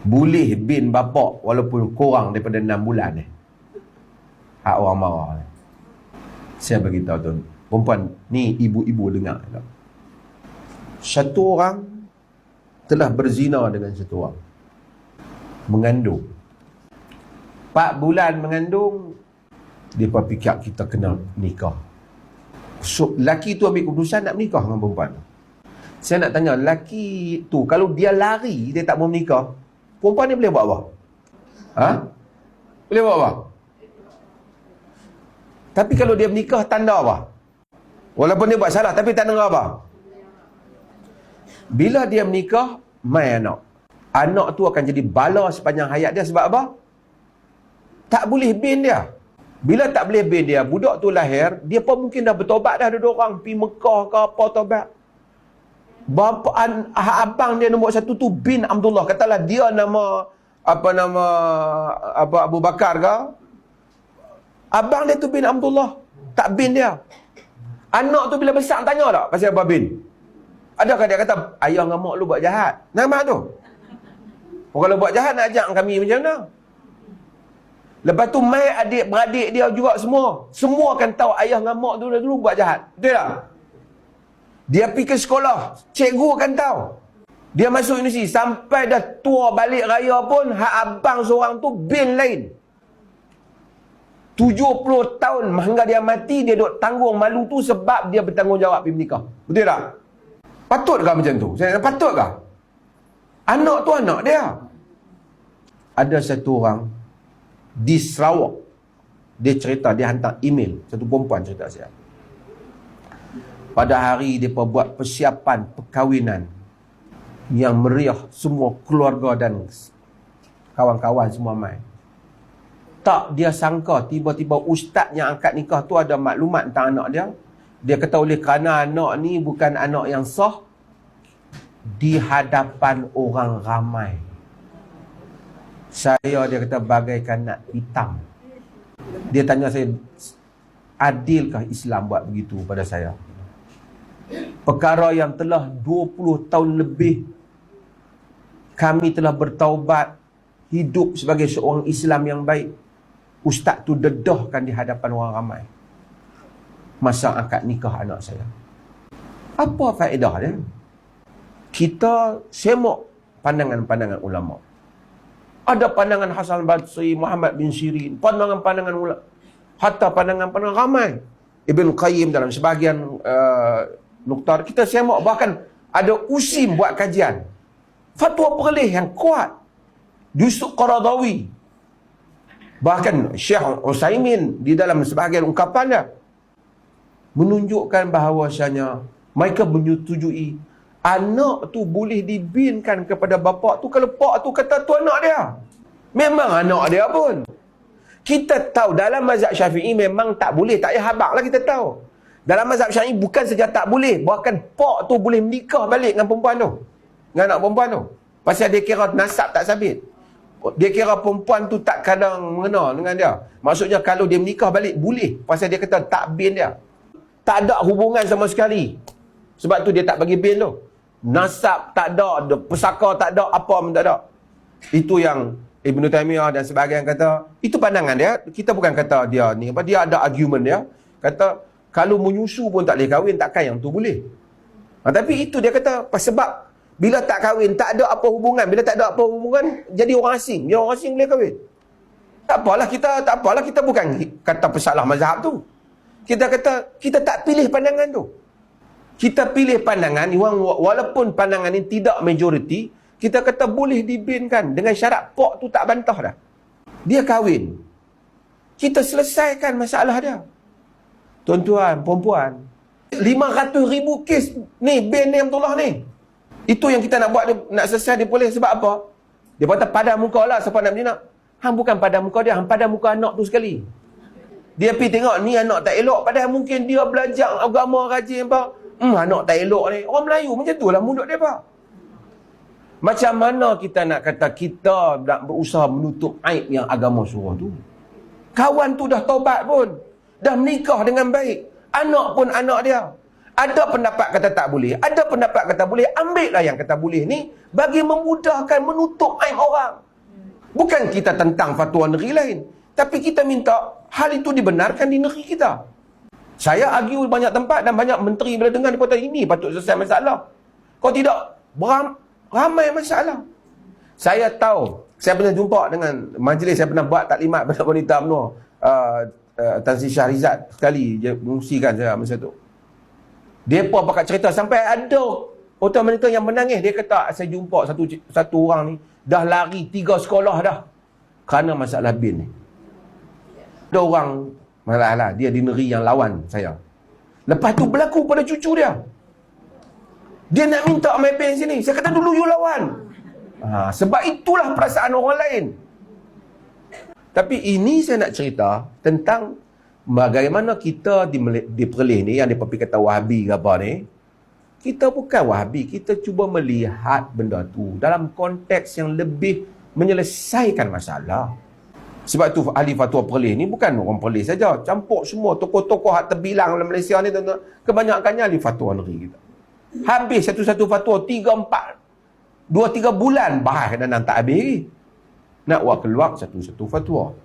Boleh bin bapak walaupun kurang daripada 6 bulan ni. Hak orang marah ni. Saya beritahu tuan. Perempuan ni ibu-ibu dengar. Tak? Satu orang telah berzina dengan satu orang. Mengandung. 4 bulan mengandung, dia pun fikir kita kena nikah. So, laki tu ambil keputusan nak menikah dengan perempuan. Saya nak tanya, laki tu kalau dia lari, dia tak mau menikah, perempuan ni boleh buat apa? Ha? Boleh buat apa? Tapi kalau dia menikah, tanda apa? Walaupun dia buat salah, tapi tanda apa? Bila dia menikah, mai anak. Anak tu akan jadi bala sepanjang hayat dia sebab apa? Tak boleh bin dia. Bila tak boleh bin dia, budak tu lahir, dia pun mungkin dah bertobat dah dua orang. Pergi Mekah ke apa tobat. Bapa an, abang dia nombor satu tu bin Abdullah. Katalah dia nama apa nama apa Abu Bakar ke? Abang dia tu bin Abdullah. Tak bin dia. Anak tu bila besar tanya tak pasal apa bin? Adakah dia kata ayah dengan mak lu buat jahat? Nama tu. Oh, kalau buat jahat nak ajak kami macam mana? Lepas tu mai adik beradik dia juga semua. Semua akan tahu ayah dengan mak tu dulu buat jahat. Betul tak? Dia pergi ke sekolah. Cikgu akan tahu. Dia masuk universiti. Sampai dah tua balik raya pun, hak abang seorang tu bin lain. 70 tahun hingga dia mati, dia duk tanggung malu tu sebab dia bertanggungjawab pergi menikah. Betul tak? Patutkah macam tu? Saya patutkah? Anak tu anak dia. Ada satu orang di Sarawak. Dia cerita, dia hantar email. Satu perempuan cerita saya. Pada hari dia buat persiapan perkahwinan yang meriah semua keluarga dan kawan-kawan semua mai. Tak dia sangka tiba-tiba ustaz yang angkat nikah tu ada maklumat tentang anak dia. Dia kata oleh kerana anak ni bukan anak yang sah di hadapan orang ramai. Saya dia kata bagaikan nak hitam. Dia tanya saya adilkah Islam buat begitu pada saya? Perkara yang telah 20 tahun lebih kami telah bertaubat hidup sebagai seorang Islam yang baik. Ustaz tu dedahkan di hadapan orang ramai. Masa angkat nikah anak saya. Apa faedah dia? Kita semok pandangan-pandangan ulama. Ada pandangan Hasan Basri, Muhammad bin Sirin, pandangan-pandangan ulama. Hatta pandangan-pandangan ramai. Ibn Qayyim dalam sebahagian uh, nuktar. Kita semok bahkan ada usim buat kajian. Fatwa perlih yang kuat. Yusuf Qaradawi Bahkan Syekh Usaimin di dalam sebahagian ungkapannya menunjukkan bahawasanya mereka menyetujui anak tu boleh dibinkan kepada bapa tu kalau pak tu kata tu anak dia. Memang anak dia pun. Kita tahu dalam mazhab Syafi'i memang tak boleh, tak payah habaq lah kita tahu. Dalam mazhab Syafi'i bukan saja tak boleh, bahkan pak tu boleh menikah balik dengan perempuan tu. Dengan anak perempuan tu. Pasal dia kira nasab tak sabit dia kira perempuan tu tak kadang mengenal dengan dia. Maksudnya kalau dia menikah balik, boleh. Pasal dia kata tak bin dia. Tak ada hubungan sama sekali. Sebab tu dia tak bagi bin tu. Nasab tak ada, pesaka tak ada, apa pun tak ada. Itu yang Ibn Taymiyah dan sebagainya kata, itu pandangan dia. Kita bukan kata dia ni, apa dia ada argument dia. Kata, kalau menyusu pun tak boleh kahwin, takkan yang tu boleh. Ha, tapi itu dia kata, sebab bila tak kahwin, tak ada apa hubungan. Bila tak ada apa hubungan, jadi orang asing. Dia orang asing boleh kahwin. Tak apalah kita, tak apalah kita bukan kata pesalah mazhab tu. Kita kata, kita tak pilih pandangan tu. Kita pilih pandangan, walaupun pandangan ini tidak majoriti, kita kata boleh dibinkan dengan syarat pok tu tak bantah dah. Dia kahwin. Kita selesaikan masalah dia. Tuan-tuan, perempuan. 500 ribu kes ni, bin ni Abdullah ni. Itu yang kita nak buat dia, nak selesai dia boleh sebab apa? Dia kata pada muka lah siapa nak bina. Hang bukan pada muka dia, hang pada muka anak tu sekali. Dia pergi tengok ni anak tak elok padahal mungkin dia belajar agama rajin apa. Hmm anak tak elok ni. Orang Melayu macam tu lah mulut dia apa. Macam mana kita nak kata kita nak berusaha menutup aib yang agama suruh tu? Kawan tu dah tobat pun. Dah menikah dengan baik. Anak pun anak dia. Ada pendapat kata tak boleh, ada pendapat kata boleh, ambillah yang kata boleh ni bagi memudahkan menutup aib orang. Bukan kita tentang fatwa negeri lain, tapi kita minta hal itu dibenarkan di negeri kita. Saya argue banyak tempat dan banyak menteri bila dengar kata ini patut selesai masalah. Kalau tidak, beram, ramai masalah. Saya tahu, saya pernah jumpa dengan majlis, saya pernah buat taklimat pada wanita menua. Uh, uh, Tan Sri Syahrizad sekali dia mengungsikan saya masa tu. Dia pun pakat cerita sampai ada orang wanita yang menangis. Dia kata, saya jumpa satu satu orang ni, dah lari tiga sekolah dah. Kerana masalah bin ni. Ada orang, malah lah, dia di negeri yang lawan saya. Lepas tu berlaku pada cucu dia. Dia nak minta main bin sini. Saya kata dulu you lawan. Ha, sebab itulah perasaan orang lain. Tapi ini saya nak cerita tentang bagaimana kita di, di Perlis ni yang dipapi kata Wahabi ke apa ni. Kita bukan Wahabi, kita cuba melihat benda tu dalam konteks yang lebih menyelesaikan masalah. Sebab tu ahli fatwa Perlis ni bukan orang Perlis saja, campur semua tokoh-tokoh hak terbilang dalam Malaysia ni tuan-tuan. Kebanyakannya ahli fatwa negeri kita. Habis satu-satu fatwa tiga empat dua tiga bulan bahas dan tak habis lagi. Nak buat keluar satu-satu fatwa.